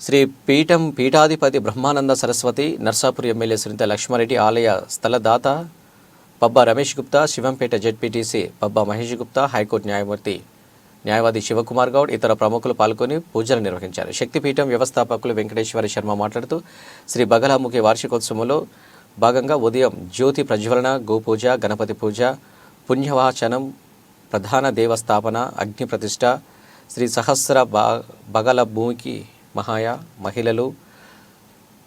శ్రీ పీఠం పీఠాధిపతి బ్రహ్మానంద సరస్వతి నర్సాపూర్ ఎమ్మెల్యే శ్రీంత లక్ష్మారెడ్డి ఆలయ స్థలదాత Pabba Ramesh Gupta Shivampet ZPTC Pabba Mahesh Gupta high court న్యాయమూర్తి న్యాయవాది శివకుమార్ గౌడ్ ఇతర ప్రముఖులు పాల్గొని పూజలు నిర్వహించారు. శక్తిపీఠం వ్యవస్థాపకులు వెంకటేశ్వర శర్మ మాట్లాడుతూ శ్రీ బగలాముఖి వార్షికోత్సవంలో భాగంగా ఉదయం జ్యోతి ప్రజ్వలన గోపూజ గణపతి పూజ పుణ్యవాచనం ప్రధాన దేవస్థాపన అగ్ని ప్రతిష్ట శ్రీ సహస్ర బా బగల భూమికి మహాయ మహిళలు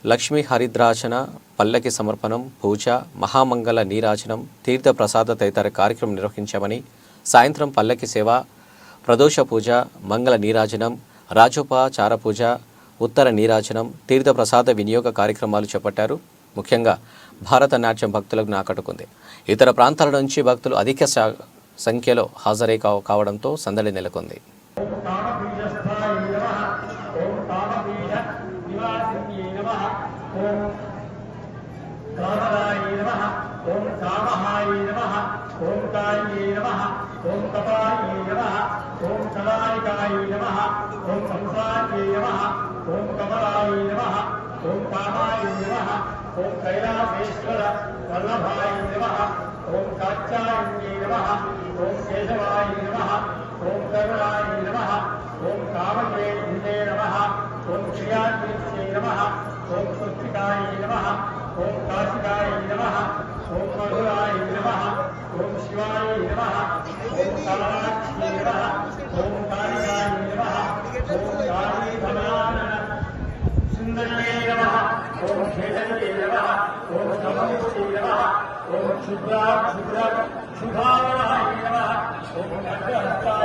లక్ష్మీ హరిద్రాచన పల్లకి సమర్పణం పూజ మహామంగళ నీరాచనం తీర్థ ప్రసాద తదితర కార్యక్రమం నిర్వహించామని సాయంత్రం పల్లకి సేవ ప్రదోష పూజ మంగళ నీరాజనం రాజోపచార పూజ ఉత్తర నీరాజనం తీర్థ ప్రసాద వినియోగ కార్యక్రమాలు చేపట్టారు. ముఖ్యంగా భారతనాట్యం భక్తులకు ఆకట్టుకుంది ఇతర ప్రాంతాల నుంచి భక్తులు అధిక సంఖ్యలో హాజరై కావడంతో సందడి నెలకొంది. నమః ఓం కామదాయ నమః ఓం కామహాయ నమః ఓం కాయే నమః ఓం కపాయ నమః ఓం కళాయికాయ నమః ఓం సంసార్యై నమః ఓం కమలాయ నమః ఓం కామాయ నమః ఓం కైలాసేశ్వర వల్లభాయ నమః ఓం కాత్యాయన్యై నమః ఓం కేశవాయ నమః ఓం కరుణాయ నమః ఓం కామకేంద్రే నమః ఓం ओम पुस्तिकाय नमः ओम काशिकाय नमः ओम मधुराय नमः ओम शिवाय नमः ओम कालाक्षी नमः ओम कालिकाय नमः ओम काली भगवान सुंदरे नमः ओम खेदने नमः ओम समूर्ति नमः ओम क्षुद्रा क्षुद्र शुभाय नमः ओम भद्रहस्ताय